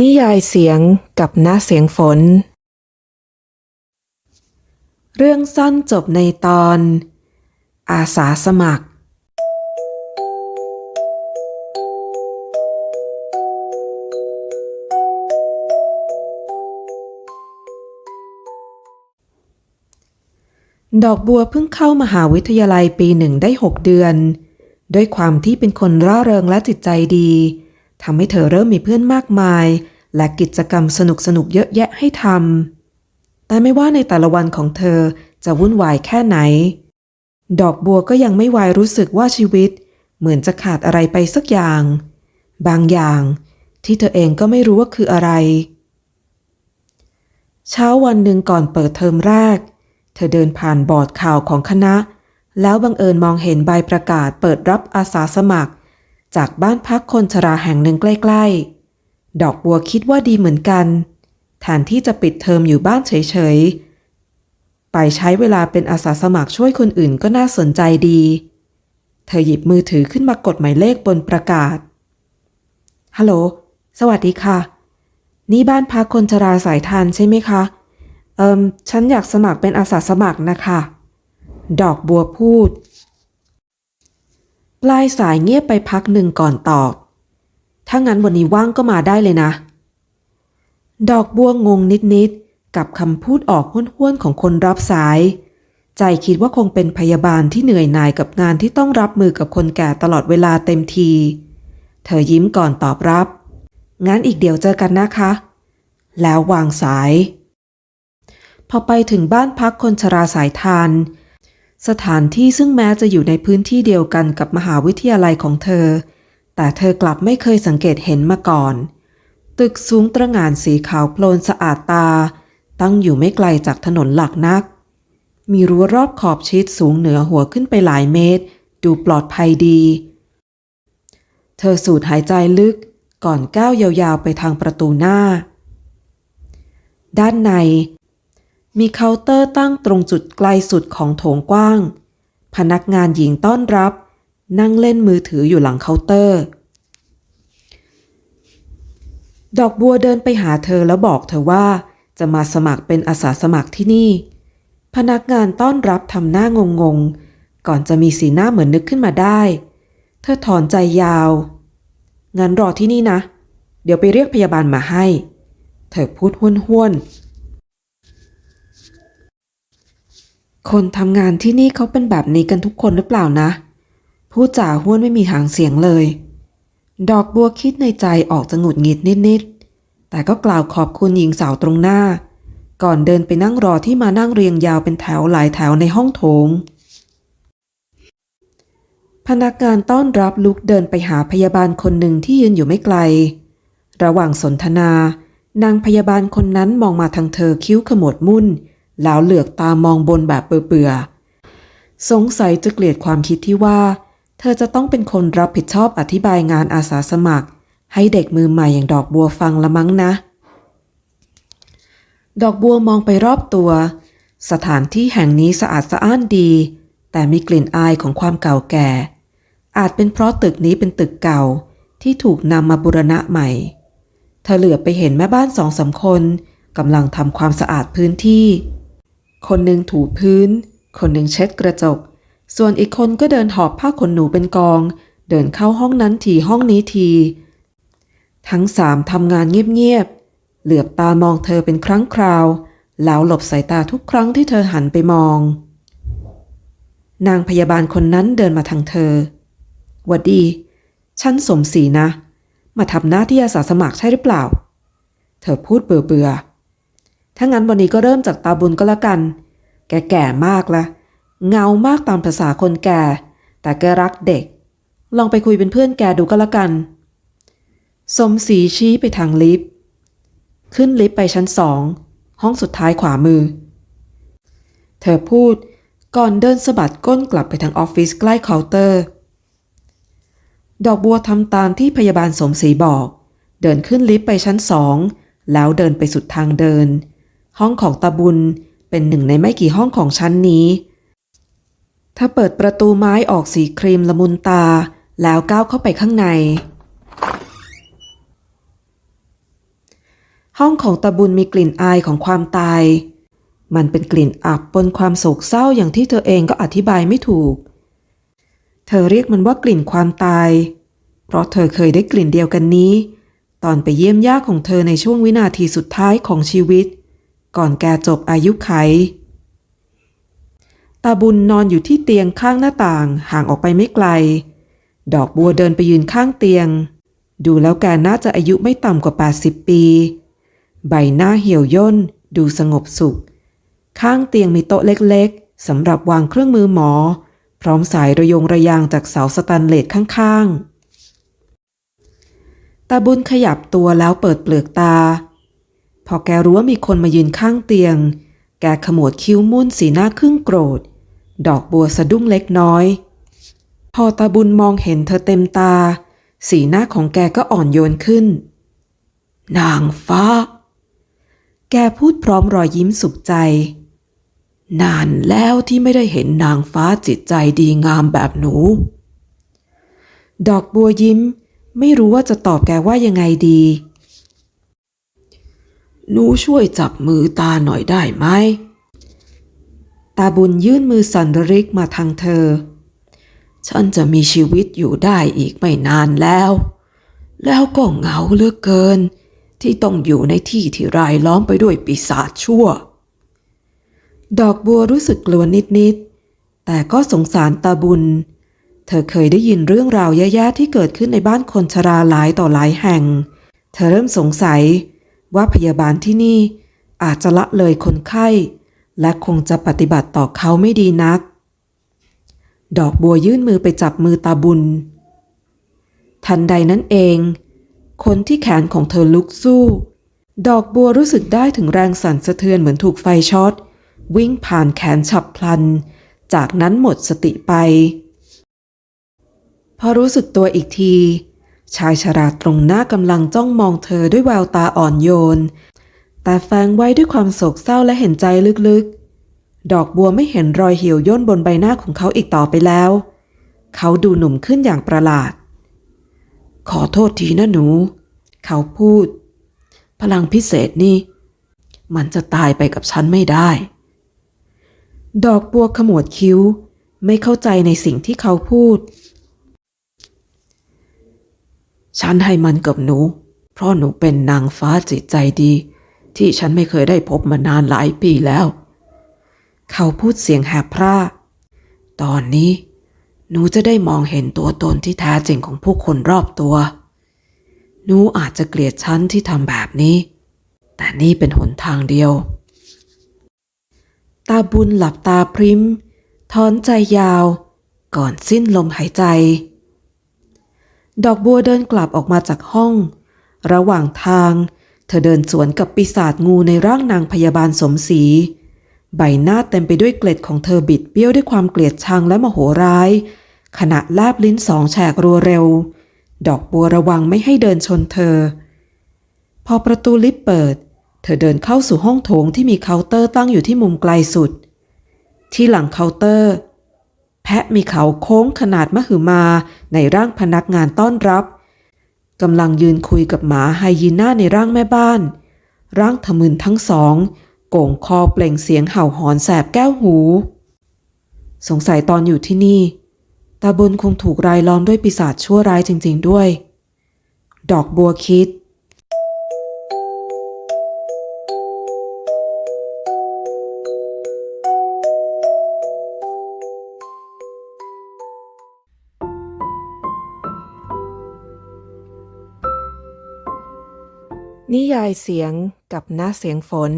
นิยายเสียงกับหน้าเสียงฝน เรื่องสั้นจบในตอน อาสาสมัคร ดอกบัวเพิ่งเข้ามหาวิทยาลัยปีหนึ่งได้หกเดือน ด้วยความที่เป็นคนร่าเริงและจิตใจดี ทำให้เธอเริ่มมีเพื่อนมากมาย และกิจกรรมสนุกๆเยอะแยะให้ทำแต่ไม่ว่าในแต่ละวันของเธอจะวุ่นวายแค่ไหน ดอกบัวก็ยังไม่วายรู้สึกว่าชีวิต เหมือนจะขาดอะไรไปสักอย่าง บางอย่าง ที่เธอเองก็ไม่รู้ว่าคืออะไร เช้าวันหนึ่งก่อนเปิดเทอมแรก เธอเดินผ่านบอร์ดข่าวของคณะ แล้วบังเอิญมองเห็นใบประกาศเปิดรับอาสาสมัคร จากบ้านพักคนชราแห่งหนึ่งใกล้ๆ ดอกบัวคิดว่าดีเหมือนกันแทนที่จะปิดเทอมอยู่บ้านเฉยๆ ไปใช้เวลาเป็นอาสาสมัครช่วยคนอื่นก็น่าสนใจดี เธอหยิบมือถือขึ้นมากดหมายเลขบนประกาศ ฮัลโหล สวัสดีค่ะ นี่บ้านพักคนชราสายทานใช่ไหมคะ เอิมฉันอยากสมัครเป็นอาสาสมัครนะคะ ดอกบัวพูด ปลายสายเงียบไปพักหนึ่งก่อนตอบ ถ้างั้นวันนี้ว่างก็มาได้เลยนะ ดอกบัวงงนิดๆ กับคำพูดออกห้วนๆของคนรับสาย ใจคิดว่าคงเป็นพยาบาลที่เหนื่อยหน่ายกับงานที่ต้องรับมือกับคนแก่ตลอดเวลาเต็มที เธอยิ้มก่อนตอบรับ งั้นอีกเดี๋ยวเจอกันนะคะ แล้ววางสาย พอไปถึงบ้านพักคนชราสายทาน สถานที่ซึ่งแม้จะอยู่ในพื้นที่เดียวกันกับมหาวิทยาลัยของเธอ แต่เธอกลับไม่เคยสังเกตเห็นมาก่อน ตึกสูงตระหง่านสีขาวโพลนสะอาดตา ตั้งอยู่ไม่ไกลจากถนนหลักนัก มีรั้วรอบขอบชิดสูงเหนือหัวขึ้นไปหลายเมตร ดูปลอดภัยดี เธอสูดหายใจลึกก่อนก้าวยาวๆไปทางประตูหน้า ด้านใน มีเคาน์เตอร์ตั้งตรงจุดไกลสุดของโถงกว้าง พนักงานหญิงต้อนรับ นั่งเล่นมือถืออยู่หลังเคาน์เตอร์ ดอกบัวเดินไปหาเธอแล้วบอกเธอว่า จะมาสมัครเป็นอาสาสมัครที่นี่ พนักงานต้อนรับทำหน้างงงๆก่อนจะมีสีหน้าเหมือนนึกขึ้นมาได้ เธอถอนใจยาว งั้นรอที่นี่นะ เดี๋ยวไปเรียกพยาบาลมาให้ เธอพูดห้วนๆ คนทำงานที่นี่เขาเป็นแบบนี้กันทุกคนหรือเปล่านะพูดจ่าห้วนไม่มีหางเสียงเลย ดอกบัวคิดในใจออกจะหงุดหงิดนิดๆ แต่ก็กล่าวขอบคุณหญิงสาวตรงหน้า ก่อนเดินไปนั่งรอที่มานั่งเรียงยาวเป็นแถวหลายแถวในห้องโถง พนักงานต้อนรับลุกเดินไปหาพยาบาลคนหนึ่งที่ยืนอยู่ไม่ไกล ระหว่างสนทนา นางพยาบาลคนนั้นมองมาทางเธอคิ้วขมวดมุ่น แล้วเหลือกตามองบนแบบเบื่อๆสงสัยจะเกลียดความคิดที่ว่า เธอจะต้องเป็นคนรับผิดชอบอธิบายงานอาสาสมัคร ให้เด็กมือใหม่อย่างดอกบัวฟังละมั้งนะ ดอกบัวมองไปรอบตัว สถานที่แห่งนี้สะอาดสะอ้านดี แต่มีกลิ่นอายของความเก่าแก่ อาจเป็นเพราะตึกนี้เป็นตึกเก่าที่ถูกนำมาบูรณะใหม่ เธอเหลือบไปเห็นแม่บ้านสองสามคนกำลังทำความสะอาดพื้นที่ คนหนึ่งถูพื้น คนหนึ่งเช็ดกระจก ส่วนอีกคนก็เดินหอบผ้าขนหนูเป็นกอง เดินเข้าห้องนั้นทีห้องนี้ที ทั้งสามทำงานเงียบๆ เหลือบตามองเธอเป็นครั้งคราว แล้วหลบสายตาทุกครั้งที่เธอหันไปมอง นางพยาบาลคนนั้นเดินมาทางเธอวัดดี ฉันสมศรีนะ มาทำหน้าที่อาสาสมัครใช่หรือเปล่า เธอพูดเบื่อ ถ้างั้นวันนี้ก็เริ่มจากตาบุญก็แล้วกัน แกแก่มากละเงามากตามภาษาคนแก่ แต่แกรักเด็ก ลองไปคุยเป็นเพื่อนแกดูก็แล้วกัน สมศรีชี้ไปทางลิฟต์ ขึ้นลิฟต์ไปชั้นสอง ห้องสุดท้ายขวามือ เธอพูดก่อนเดินสะบัดก้นกลับไปทางออฟฟิศใกล้เคาน์เตอร์ ดอกบัวทำตามที่พยาบาลสมศรีบอก เดินขึ้นลิฟต์ไปชั้นสอง แล้วเดินไปสุดทางเดิน ห้องของตาบุญเป็นหนึ่งในไม่กี่ห้องของชั้นนี้ ถ้าเปิดประตูไม้ออกสีครีมละมุนตาแล้วก้าวเข้าไปข้างใน ห้องของตาบุญมีกลิ่นอายของความตาย มันเป็นกลิ่นอับปนความโศกเศร้าอย่างที่เธอเองก็อธิบายไม่ถูก เธอเรียกมันว่ากลิ่นความตาย เพราะเธอเคยได้กลิ่นเดียวกันนี้ ตอนไปเยี่ยมย่าของเธอในช่วงวินาทีสุดท้ายของชีวิต ก่อนแกจบอายุไข ตาบุญนอนอยู่ที่เตียงข้างหน้าต่างห่างออกไปไม่ไกล ดอกบัวเดินไปยืนข้างเตียง ดูแล้วแกน่าจะอายุไม่ต่ำกว่า 80 ปี ใบหน้าเหี่ยวย่น ดูสงบสุข ข้างเตียงมีโต๊ะเล็กๆสำหรับวางเครื่องมือหมอ พร้อมสายระยงระยางจากเสาสแตนเลสข้างๆตาบุญขยับตัวแล้วเปิดเปลือกตา พอแกรู้ว่ามีคนมายืนข้างเตียง แกขมวดคิ้วมุ่นสีหน้าครึ่งโกรธ ดอกบัวสะดุ้งเล็กน้อย พอตาบุญมองเห็นเธอเต็มตา สีหน้าของแกก็อ่อนโยนขึ้น นางฟ้า แกพูดพร้อมรอยยิ้มสุขใจ นานแล้วที่ไม่ได้เห็นนางฟ้าจิตใจดีงามแบบหนู ดอกบัวยิ้ม ไม่รู้ว่าจะตอบแกว่ายังไงดี หนูช่วยจับมือตาหน่อยได้ไหม ตาบุญยื่นมือสันระริกมาทางเธอ ฉันจะมีชีวิตอยู่ได้อีกไม่นานแล้ว แล้วก็เหงาเหลือเกิน ที่ต้องอยู่ในที่ที่รายล้อมไปด้วยปีศาจชั่ว ดอกบัวรู้สึกกลัวนิดๆ แต่ก็สงสารตาบุญ เธอเคยได้ยินเรื่องราวแย่ๆที่เกิดขึ้นในบ้านคนชราหลายต่อหลายแห่ง เธอเริ่มสงสัย ว่าพยาบาลที่นี่อาจจะละเลยคนไข้ และคงจะปฏิบัติต่อเขาไม่ดีนัก ดอกบัวยื่นมือไปจับมือตาบุญ ทันใดนั้นเอง คนที่แขนของเธอลุกสู้ ดอกบัวรู้สึกได้ถึงแรงสั่นสะเทือนเหมือนถูกไฟช็อต วิ่งผ่านแขนฉับพลัน จากนั้นหมดสติไป พอรู้สึกตัวอีกที ชายชราตรงหน้ากำลังจ้องมองเธอด้วยแววตาอ่อนโยน แต่แฝงไว้ด้วยความโศกเศร้าและเห็นใจลึกๆ ดอกบัวไม่เห็นรอยเหี่ยวย่นบนใบหน้าของเขาอีกต่อไปแล้ว เขาดูหนุ่มขึ้นอย่างประหลาด ขอโทษทีนะหนู เขาพูด พลังพิเศษนี่ มันจะตายไปกับฉันไม่ได้ ดอกบัวขมวดคิ้ว ไม่เข้าใจในสิ่งที่เขาพูด ฉันให้มันกับหนู เพราะหนูเป็นนางฟ้าจิตใจดี ที่ฉันไม่เคยได้พบมานานหลายปีแล้ว เขาพูดเสียงแหบพร่า ตอนนี้ หนูจะได้มองเห็นตัวตนที่แท้จริงของผู้คนรอบตัว หนูอาจจะเกลียดฉันที่ทำแบบนี้ แต่นี่เป็นหนทางเดียว ตาบุญหลับตาพริมถอนใจยาว ก่อนสิ้นลมหายใจ ดอกบัวเดินกลับออกมาจากห้อง ระหว่างทาง เธอเดินสวนกับปีศาจงูในร่างนางพยาบาลสมศรีใบหน้าเต็มไปด้วยเกล็ดของเธอบิดเบี้ยวด้วยความเกลียดชังและโมโหร้าย ขณะลาบลิ้นสองแฉกรัวเร็ว ดอกบัวระวังไม่ให้เดินชนเธอ พอประตูลิฟต์เปิด เธอเดินเข้าสู่ห้องโถงที่มีเคาน์เตอร์ตั้งอยู่ที่มุมไกลสุด ที่หลังเคาน์เตอร์ แพะมีเขาโค้งขนาดมหึมาในร่างพนักงานต้อนรับกำลังยืนคุยกับหมาไฮยีน่าในร่างแม่บ้าน ร่างทะมึนทั้งสองโก่งคอเปล่งเสียงเห่าหอนแสบแก้วหู สงสัยตอนอยู่ที่นี่ตาบุญคงถูกรายล้อมด้วยปีศาจชั่วร้ายจริง ๆด้วย ดอกบัวคิด นิยายเสียงกับหน้าเสียงฝน